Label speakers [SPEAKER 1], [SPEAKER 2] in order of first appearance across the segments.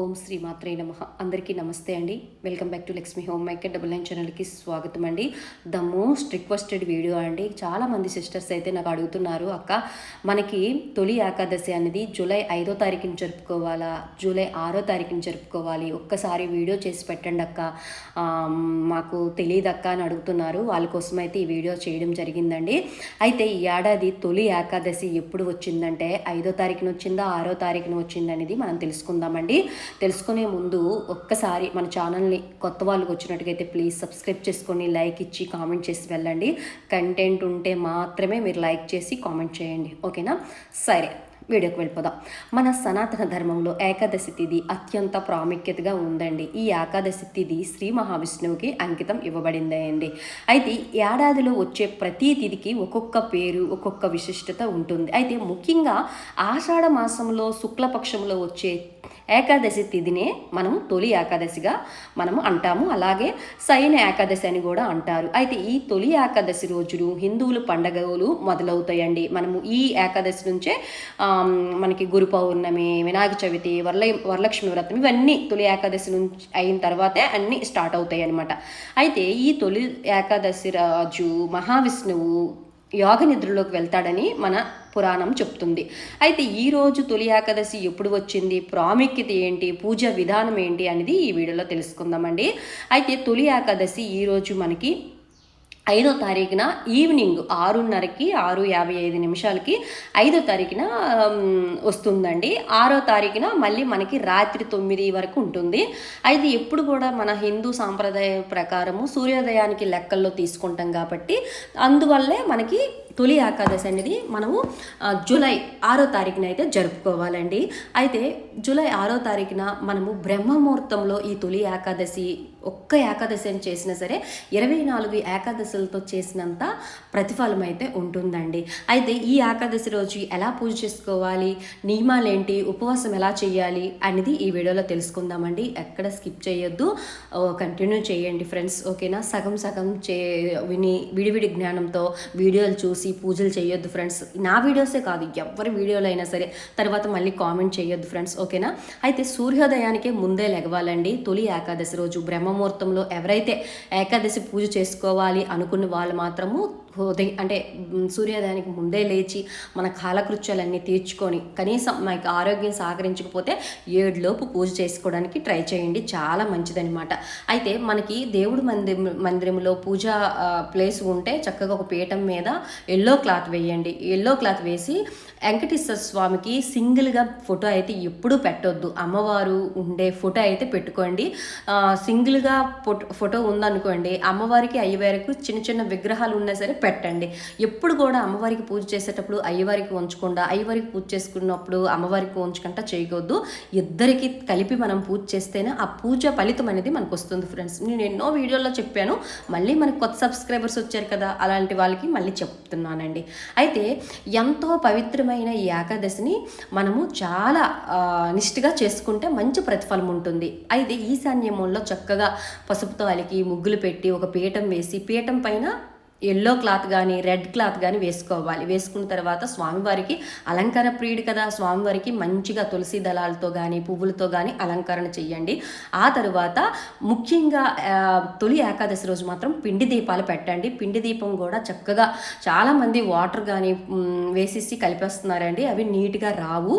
[SPEAKER 1] ఓం శ్రీ మాత్రే నమ. అందరికీ నమస్తే అండి. Welcome back to Lakshmi home maker double nine ఛానల్కి స్వాగతం అండి. ద మోస్ట్ రిక్వెస్టెడ్ వీడియో అండి. చాలామంది సిస్టర్స్ అయితే నాకు అడుగుతున్నారు అక్క మనకి తొలి ఏకాదశి అనేది జూలై ఐదో తారీఖుని జరుపుకోవాలా? జూలై ఆరో తారీఖుని జరుపుకోవాలి? ఒక్కసారి వీడియో చేసి పెట్టండి అక్క. మాకు తెలియదు అక్క అని అడుగుతున్నారు. వాళ్ళ కోసం అయితే ఈ వీడియో చేయడం జరిగిందండి. అయితే ఈ ఏడాది తొలి ఏకాదశి ఎప్పుడు వచ్చిందంటే ఐదో తారీఖున వచ్చిందా ఆరో తారీఖున వచ్చిందనేది మనం తెలుసుకుందామండి. తెలుసుకునే ముందు ఒక్కసారి మన ఛానల్ని కొత్త వాళ్ళకి వచ్చినట్టుగైతే ప్లీజ్ సబ్స్క్రైబ్ చేసుకొని లైక్ ఇచ్చి కామెంట్ చేసి వెళ్ళండి. కంటెంట్ ఉంటే మాత్రమే మీరు లైక్ చేసి కామెంట్ చేయండి. ఓకేనా? సరే వీడియోకి వెళ్ళిపోదాం. మన సనాతన ధర్మంలో ఏకాదశి తిథి అత్యంత ప్రాముఖ్యతగా ఉందండి. ఈ ఏకాదశి తిథి శ్రీ మహావిష్ణువుకి అంకితం ఇవ్వబడిందండి. అండి అయితే ఏడాదిలో వచ్చే ప్రతి తిథికి ఒక్కొక్క పేరు ఒక్కొక్క విశిష్టత ఉంటుంది. అయితే ముఖ్యంగా ఆషాఢ మాసంలో శుక్లపక్షంలో వచ్చే ఏకాదశి తిథినే మనం తొలి ఏకాదశిగా మనము అంటాము. అలాగే సైన ఏకాదశి అని కూడా అంటారు. అయితే ఈ తొలి ఏకాదశి రోజులు హిందువులు పండగలు మొదలవుతాయండి. మనము ఈ ఏకాదశి నుంచే మనకి గురు పౌర్ణమి వినాయక చవితి వరల వరలక్ష్మి వ్రతం ఇవన్నీ తొలి ఏకాదశి నుంచి అయిన తర్వాతే అన్నీ స్టార్ట్ అవుతాయి అనమాట అయితే ఈ తొలి ఏకాదశి రాజు మహావిష్ణువు యోగ నిద్రలోకి వెళ్తాడని మన పురాణం చెప్తుంది. అయితే ఈరోజు తొలి ఏకాదశి ఎప్పుడు వచ్చింది? ప్రాముఖ్యత ఏంటి? పూజ విధానం ఏంటి? అనేది ఈ వీడియోలో తెలుసుకుందామండి. అయితే తొలి ఏకాదశి ఈరోజు మనకి ఐదో తారీఖున ఈవినింగ్ ఆరున్నరకి ఆరు యాభై ఐదు నిమిషాలకి ఐదో తారీఖున వస్తుందండి. ఆరో తారీఖున మళ్ళీ మనకి రాత్రి తొమ్మిది వరకు ఉంటుంది. అయితే ఎప్పుడు కూడా మన హిందూ సాంప్రదాయ ప్రకారము సూర్యోదయానికి లెక్కల్లో తీసుకుంటాం కాబట్టి అందువల్లే మనకి తొలి ఏకాదశి అనేది మనము జూలై ఆరో తారీఖున అయితే జరుపుకోవాలండి. అయితే జూలై ఆరో తారీఖున మనము బ్రహ్మముహూర్తంలో ఈ తొలి ఏకాదశి ఒక్క ఏకాదశి అని చేసినా సరే ఇరవై నాలుగు ఏకాదశులతో చేసినంత ప్రతిఫలం అయితే ఉంటుందండి. అయితే ఈ ఏకాదశి రోజు ఎలా పూజ చేసుకోవాలి నియమాలేంటి ఉపవాసం ఎలా చేయాలి అనేది ఈ వీడియోలో తెలుసుకుందామండి. ఎక్కడ స్కిప్ చేయొద్దు. కంటిన్యూ చేయండి ఫ్రెండ్స్. ఓకేనా? సగం సగం చే విని విడివిడి జ్ఞానంతో వీడియోలు చూసి పూజలు చేయొద్దు ఫ్రెండ్స్. నా వీడియోసే కాదు ఎవరి వీడియోలు అయినా సరే తర్వాత మళ్ళీ కామెంట్ చేయొద్దు ఫ్రెండ్స్ ఓకేనా? అయితే సూర్యోదయానికే ముందే లెగవాలండి తొలి ఏకాదశి రోజు బ్రహ్మముహూర్తంలో ఎవరైతే ఏకాదశి పూజ చేసుకోవాలి అనుకున్న వాళ్ళు మాత్రము ఉదయం అంటే సూర్యోదయానికి ముందే లేచి మన కాలకృత్యాలన్నీ తీర్చుకొని కనీసం మనకి ఆరోగ్యం సహకరించకపోతే ఏడులోపు పూజ చేసుకోవడానికి ట్రై చేయండి. చాలా మంచిదనమాట అయితే మనకి దేవుడు మంది మందిరంలో పూజ ప్లేస్ ఉంటే చక్కగా ఒక పీఠం మీద ఎల్లో క్లాత్ వేయండి. ఎల్లో క్లాత్ వేసి వెంకటేశ్వర స్వామికి సింగిల్గా ఫోటో అయితే ఎప్పుడూ పెట్టొద్దు. అమ్మవారు ఉండే ఫోటో అయితే పెట్టుకోండి. సింగిల్గా ఫోటో ఫోటో ఉందనుకోండి అమ్మవారికి అయ్యవారికి చిన్న చిన్న విగ్రహాలు ఉన్నా సరే పెట్టండి. ఎప్పుడు కూడా అమ్మవారికి పూజ చేసేటప్పుడు అయ్యవారికి ఉంచకుండా అయ్యవారికి పూజ చేసుకున్నప్పుడు అమ్మవారికి ఉంచకుండా చేయకూడదు. ఇద్దరికి కలిపి మనం పూజ చేస్తేనే ఆ పూజ ఫలితం అనేది మనకు వస్తుంది ఫ్రెండ్స్. నేను ఎన్నో వీడియోల్లో చెప్పాను. మళ్ళీ మనకు కొత్త సబ్స్క్రైబర్స్ వచ్చారు కదా అలాంటి వాళ్ళకి మళ్ళీ చెప్తున్నానండి. అయితే ఎంతో పవిత్రమైన ఈ ఏకాదశిని మనము చాలా నిష్ఠగా చేసుకుంటే మంచి ప్రతిఫలం ఉంటుంది. అయితే ఈశాన్యమంలో చక్కగా పసుపుతో అలికి ముగ్గులు పెట్టి ఒక పీఠం వేసి పీఠం పైన ఎల్లో క్లాత్ కానీ రెడ్ క్లాత్ కానీ వేసుకోవాలి. వేసుకున్న తర్వాత స్వామివారికి అలంకార ప్రియుడు కదా స్వామివారికి మంచిగా తులసి దళాలతో కానీ పువ్వులతో కానీ అలంకరణ చెయ్యండి. ఆ తరువాత ముఖ్యంగా తొలి ఏకాదశి రోజు మాత్రం పిండి దీపాలు పెట్టండి. పిండి దీపం కూడా చక్కగా చాలామంది వాటర్ కానీ వేసేసి కలిపేస్తున్నారండి. అవి నీట్గా రావు.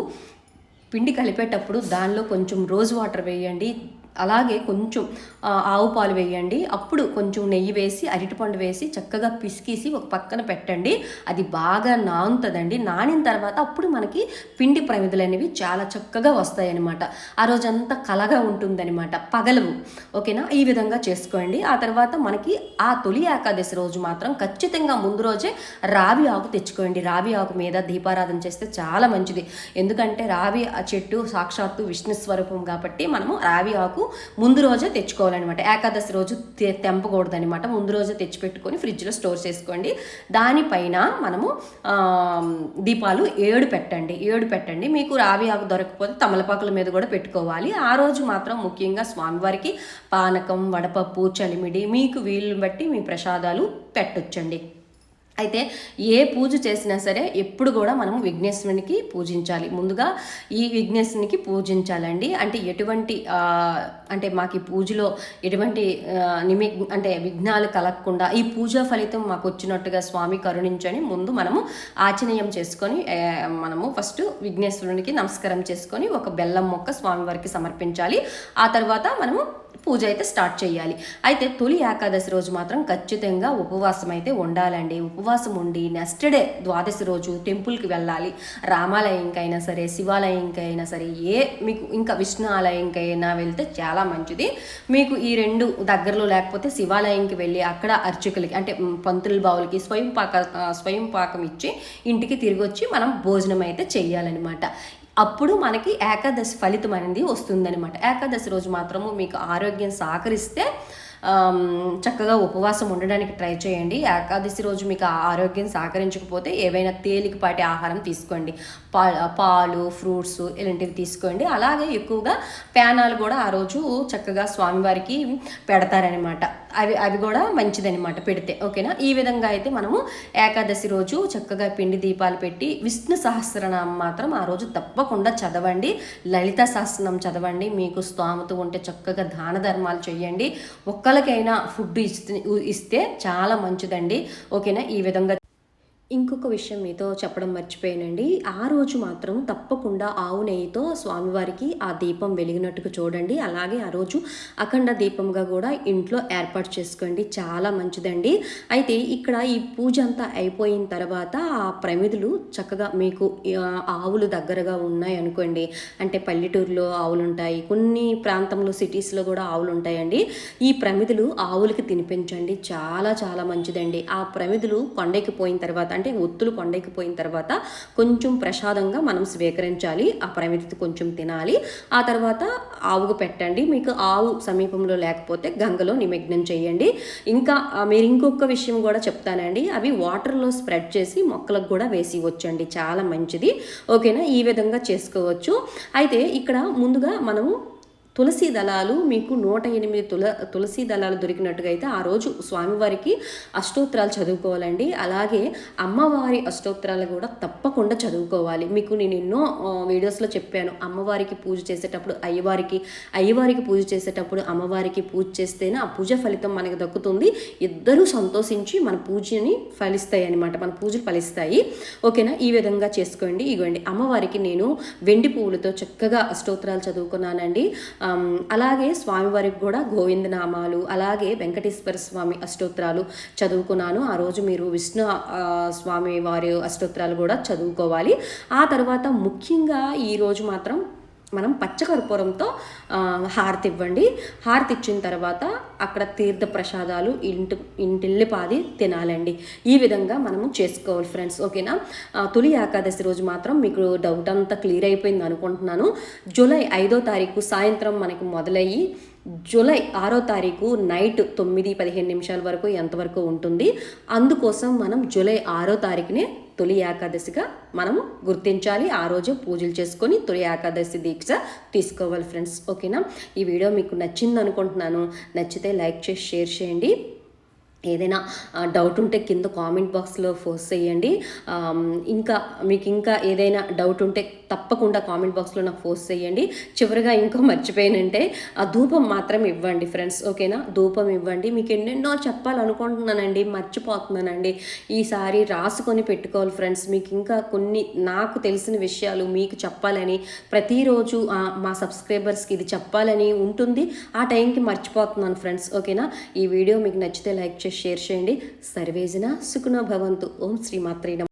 [SPEAKER 1] పిండి కలిపేటప్పుడు దానిలో కొంచెం రోజ్ వాటర్ వేయండి. అలాగే కొంచెం ఆవు పాలు వేయండి. అప్పుడు కొంచెం నెయ్యి వేసి అరటిపండు వేసి చక్కగా పిసికేసి ఒక పక్కన పెట్టండి. అది బాగా నానుతుందండి. నానిన తర్వాత అప్పుడు మనకి పిండి ప్రమిదలు అనేవి చాలా చక్కగా వస్తాయన్నమాట. ఆ రోజంతా కలగా ఉంటుందన్నమాట. పగలవు. ఓకేనా? ఈ విధంగా చేసుకోండి. ఆ తర్వాత మనకి ఆ తొలి ఏకాదశి రోజు మాత్రం ఖచ్చితంగా ముందు రోజే రావి ఆకు తెచ్చుకోండి. రావి ఆకు మీద దీపారాధన చేస్తే చాలా మంచిది. ఎందుకంటే రావి ఆ చెట్టు సాక్షాత్తు విష్ణు స్వరూపం కాబట్టి మనము రావి ఆకు ముందు రోజే తెచ్చుకోవాలన్నమాట. ఏకాదశి రోజు తె- తెంపకూడదనమాట ముందు రోజే తెచ్చిపెట్టుకొని ఫ్రిడ్జ్లో స్టోర్ చేసుకోండి. దానిపైన మనము దీపాలు ఏడు పెట్టండి. ఏడు పెట్టండి. మీకు రావి ఆకు దొరకకపోతే తమలపాకుల మీద కూడా పెట్టుకోవాలి. ఆ రోజు మాత్రం ముఖ్యంగా స్వామివారికి పానకం వడపప్పు చలిమిడి మీకు వీలుని బట్టి మీ ప్రసాదాలు పెట్టొచ్చండి. అయితే ఏ పూజ చేసినా సరే ఎప్పుడు కూడా మనం విఘ్నేశ్వరునికి పూజించాలి. ముందుగా ఈ విఘ్నేశ్వరునికి పూజించాలండి. అంటే ఎటువంటి అంటే మాకు ఈ పూజలో ఎటువంటి నిమి అంటే విఘ్నాలు కలగకుండా ఈ పూజా ఫలితం మాకు వచ్చినట్టుగా స్వామి కరుణించని ముందు మనము ఆచనీయం చేసుకొని మనము ఫస్ట్ విఘ్నేశ్వరునికి నమస్కారం చేసుకొని ఒక బెల్లం మొక్క స్వామివారికి సమర్పించాలి. ఆ తర్వాత మనము పూజ అయితే స్టార్ట్ చేయాలి. అయితే తొలి ఏకాదశి రోజు మాత్రం ఖచ్చితంగా ఉపవాసం అయితే ఉండాలండి. ఉపవాసం ఉండి నెక్స్ట్ డే ద్వాదశి రోజు టెంపుల్కి వెళ్ళాలి. రామాలయంకైనా సరే శివాలయంకైనా సరే ఏ మీకు ఇంకా విష్ణు ఆలయంకైనా వెళ్తే చాలా మంచిది. మీకు ఈ రెండు దగ్గరలో లేకపోతే శివాలయంకి వెళ్ళి అక్కడ అర్చకులకి అంటే పంతుల బావులకి స్వయం పాక స్వయం పాకం ఇచ్చి ఇంటికి తిరిగి వచ్చి మనం భోజనం అయితే చేయాలన్నమాట అప్పుడు మనకి ఏకాదశి ఫలితం అనేది వస్తుందన్నమాట. ఏకాదశి రోజు మాత్రము మీకు ఆరోగ్యం సహకరిస్తే చక్కగా ఉపవాసం ఉండడానికి ట్రై చేయండి. ఏకాదశి రోజు మీకు ఆ ఆరోగ్యం సహకరించకపోతే ఏవైనా తేలికపాటి ఆహారం తీసుకోండి. పా పాలు ఫ్రూట్స్ ఇలాంటివి తీసుకోండి. అలాగే ఎక్కువగా ప్యానాలు కూడా ఆ రోజు చక్కగా స్వామివారికి పెడతారనమాట అవి అవి కూడా మంచిదనమాట పెడితే. ఓకేనా? ఈ విధంగా అయితే మనము ఏకాదశి రోజు చక్కగా పిండి దీపాలు పెట్టి విష్ణు సహస్రనామం మాత్రం ఆ రోజు తప్పకుండా చదవండి. లలిత సహస్రనామం చదవండి. మీకు స్తోమత ఉంటే చక్కగా దాన ధర్మాలు చేయండి. ఒక్కరికైనా ఫుడ్ ఇస్తే ఇస్తే చాలా మంచిదండి. ఓకేనా? ఈ విధంగా ఇంకొక విషయం మీతో చెప్పడం మర్చిపోయానండి. ఆ రోజు మాత్రం తప్పకుండా ఆవు నెయ్యితో స్వామివారికి ఆ దీపం వెలిగినట్టుగా చూడండి. అలాగే ఆ రోజు అఖండ దీపంగా కూడా ఇంట్లో ఏర్పాటు చేసుకోండి. చాలా మంచిదండి. అయితే ఇక్కడ ఈ పూజ అంతా అయిపోయిన తర్వాత ఆ ప్రమిదులు చక్కగా మీకు ఆవులు దగ్గరగా ఉన్నాయి అనుకోండి. అంటే పల్లెటూరులో ఆవులు ఉంటాయి కొన్ని ప్రాంతంలో సిటీస్లో కూడా ఆవులు ఉంటాయండి ఈ ప్రమిదులు ఆవులకి తినిపించండి. చాలా చాలా మంచిదండి. ఆ ప్రమిదులు కొండెక్కిపోయిన తర్వాత అంటే ఒత్తులు కొండెక్కిపోయిన తర్వాత కొంచెం ప్రసాదంగా మనం స్వీకరించాలి. ఆ ప్రమిది కొంచెం తినాలి. ఆ తర్వాత ఆవుకు పెట్టండి. మీకు ఆవు సమీపంలో లేకపోతే గంగలో నిమగ్నం చేయండి. ఇంకా మీరు ఇంకొక విషయం కూడా చెప్తానండి. అవి వాటర్లో స్ప్రెడ్ చేసి మొక్కలకు కూడా వేసి వచ్చండి చాలా మంచిది. ఓకేనా? ఈ విధంగా చేసుకోవచ్చు. అయితే ఇక్కడ ముందుగా మనము తులసి దళాలు మీకు నూట ఎనిమిది తుల తులసి దళాలు దొరికినట్టుగా అయితే ఆ రోజు స్వామివారికి అష్టోత్తరాలు చదువుకోవాలండి. అలాగే అమ్మవారి అష్టోత్తరాలు కూడా తప్పకుండా చదువుకోవాలి. మీకు నేను ఎన్నో వీడియోస్లో చెప్పాను. అమ్మవారికి పూజ చేసేటప్పుడు అయ్యవారికి అయ్యవారికి పూజ చేసేటప్పుడు అమ్మవారికి పూజ చేస్తేనే ఆ పూజ ఫలితం మనకు దక్కుతుంది. ఇద్దరూ సంతోషించి మన పూజని ఫలిస్తాయి అనమాట మన పూజలు ఫలిస్తాయి. ఓకేనా? ఈ విధంగా చేసుకోండి. ఇగోండి. అమ్మవారికి నేను వెండి పువ్వులతో చక్కగా అష్టోత్తరాలు చదువుకున్నానండి. అలాగే స్వామివారికి కూడా గోవిందనామాలు అలాగే వెంకటేశ్వర స్వామి అష్టోత్తరాలు చదువుకున్నాను. ఆ రోజు మీరు విష్ణు స్వామి వారి అష్టోత్తరాలు కూడా చదువుకోవాలి. ఆ తర్వాత ముఖ్యంగా ఈరోజు మాత్రం మనం పచ్చకర్పూరంతో హారతి ఇవ్వండి హారతి ఇచ్చిన తర్వాత అక్కడ తీర్థ ప్రసాదాలు ఇంటి ఇంటిల్లిపాది తినాలండి. ఈ విధంగా మనము చేసుకోవాలి ఫ్రెండ్స్ ఓకేనా? తొలి ఏకాదశి రోజు మాత్రం మీకు డౌట్ అంతా క్లియర్ అయిపోయింది అనుకుంటున్నాను. జూలై ఐదో తారీఖు సాయంత్రం మనకి మొదలయ్యి జూలై ఆరో తారీఖు నైట్ తొమ్మిది పదిహేను నిమిషాల వరకు ఎంతవరకు ఉంటుంది? అందుకోసం మనం జూలై ఆరో తారీఖునే తొలి ఏకాదశిగా మనము గుర్తించాలి. ఆ రోజు పూజలు చేసుకొని తొలి ఏకాదశి దీక్ష తీసుకోవాలి ఫ్రెండ్స్. ఓకేనా? ఈ వీడియో మీకు నచ్చింది అనుకుంటున్నాను నచ్చితే లైక్ చేసి షేర్ చేయండి. ఏదైనా డౌట్ ఉంటే కింద కామెంట్ బాక్స్లో పోస్ట్ చేయండి. ఇంకా మీకు ఇంకా ఏదైనా డౌట్ ఉంటే తప్పకుండా కామెంట్ బాక్స్లో నాకు పోస్ట్ చేయండి. చివరిగా ఇంకో మర్చిపోయానంటే ఆ ధూపం మాత్రం ఇవ్వండి ఫ్రెండ్స్ ఓకేనా ధూపం ఇవ్వండి. మీకు ఎన్నెన్నో చెప్పాలనుకుంటున్నానండి మర్చిపోతున్నానండి. ఈసారి రాసుకొని పెట్టుకోవాలి ఫ్రెండ్స్ మీకు ఇంకా కొన్ని నాకు తెలిసిన విషయాలు మీకు చెప్పాలని ప్రతిరోజు మా సబ్స్క్రైబర్స్కి ఇది చెప్పాలని ఉంటుంది. ఆ టైంకి మర్చిపోతున్నాను ఫ్రెండ్స్ ఓకేనా ఈ వీడియో మీకు నచ్చితే లైక్ చేసి షేర్ చేయండి. సర్వేజన సుఖనో భవంతు. ఓం శ్రీ మాత్రే